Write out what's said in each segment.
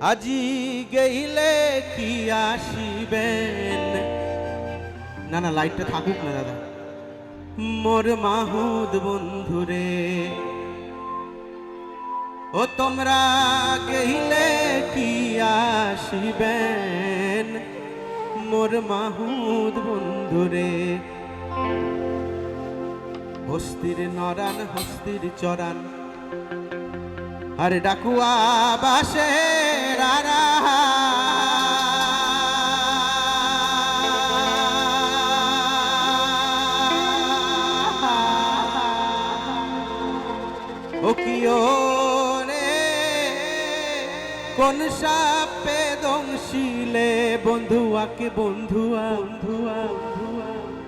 আজি গেইলে কি আসিবেন? না না লাইটটা থাকুক না, দাদা। মোর মাহুদ বন্ধুরে, ও তোমরা গেইলে কি আসিবেন? মোর মাহুদ বন্ধুরে, হস্তির নরান, হস্তির চরান। আরে ডাকুয়া বাসে ও কিও রে কোন সাপে দংশিলে বন্ধুয়াকে বন্ধুয়া? বন্ধুয়া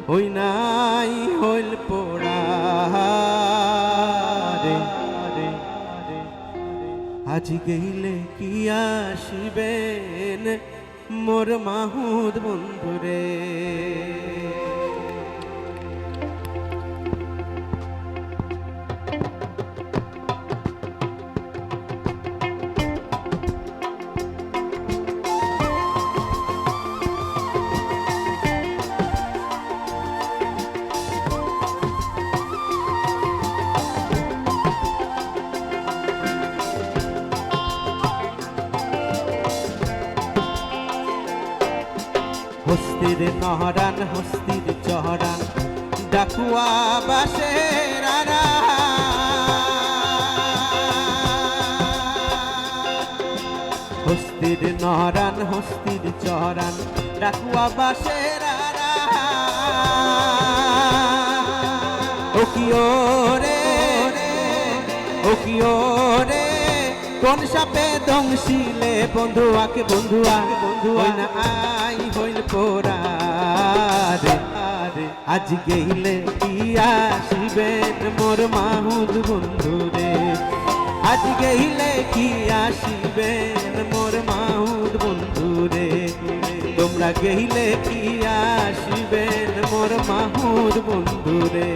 হই নাই হইল পোড়া রে আজ গেইলে কি আসিবেন মোর মাহুদ বন্ধুরে? হস্তির নহরান, হস্তির চহরান, ডাকুয়া বাসে হস্তির নহরান, হস্তির চহরান, ডাকুয়া বাসে রারা ও রে ও কোন সাপে দংশিলে বন্ধুয়াকে বন্ধুয়া বন্ধুয়া না আই, হইল পোরা রে। আজ গেইলে কি আসিবেন মোর মাহুদ বন্ধু রে? আজ গেইলে কি আসিবেন মোর মাহুদ বন্ধু রে? তোমরা গেইলে কি আসিবেন মোর মাহুদ বন্ধু রে?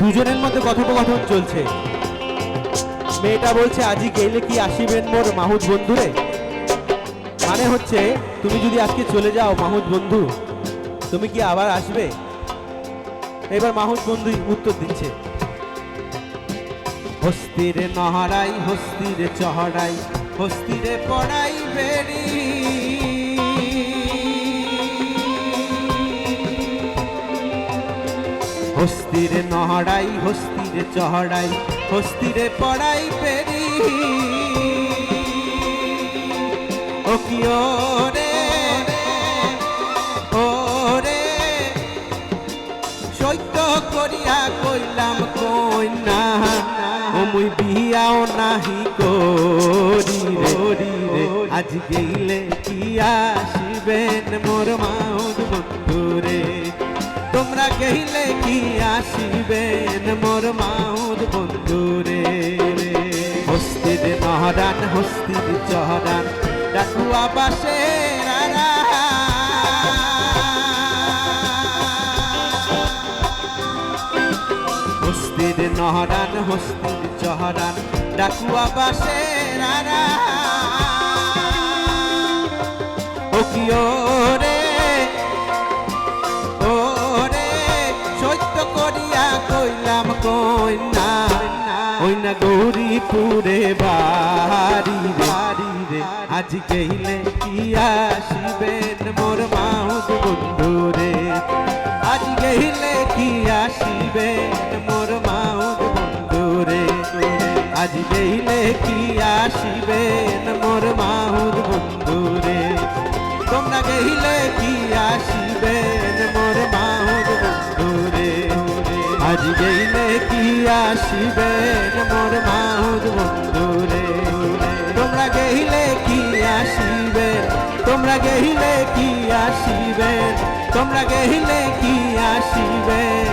দুজনের মধ্যে কথোপকথন চলছে। মেয়েটা বলছে আজই গেলে কি আসিবেন মোর মাহুদ বন্ধুরে? মানে হচ্ছে, তুমি যদি আজকে চলে যাও মাহুদ বন্ধু, তুমি কি আবার আসবে? এবার মাহুদ বন্ধু উত্তর দিচ্ছে। হস্তিরে নহরাই, হস্তিরে চহড়াই, হস্তিরে পড়াই বেরি হস্তিরে নহড়াই, হস্তিরে চহড়াই, হস্তিরে পড়াই পেরি ও কি রে ও রে সৈত্য করিয়া কইলাম কইনা ও মুই বিয়াও নাহি করি রে রে। আজ গেইলে কি আসিবেন মোর মাউদ বন্ধু রে তোমরা গেইলে কি আসিবেন মোর মাউদ বন্ধু রে হস্তির নহরান হস্তির চহরান ডাকুয়া বাসে রারা হস্তির নহরান হস্তির চহরান ডাকুয়া বাসে রারা ও কি রে কইনা ওই না গৌরীপুরে বাড়ি বাড়ি রে। আজ গেইলে কি আসিবেন মোর মাউদ বন্ধু রে? আজ গেইলে কি আসিবেন মোর মাউদ বন্ধু রে? আজ গেইলে কি আসিবেন মোর মাহুদ বন্ধু রে? তোমরা গেইলে কি আসিবেন মোর মাহুদ বন্ধু রে? আজ গেইলে আসিবেন মোর মাহুদ বন্ধুরে। তোমরা গেহিলে কি আসিবেন তোমরা গেহিলে কি আসিবেন তোমরা গেহিলে কি আসিবেন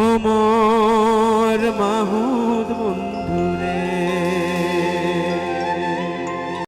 ও মোর মাহ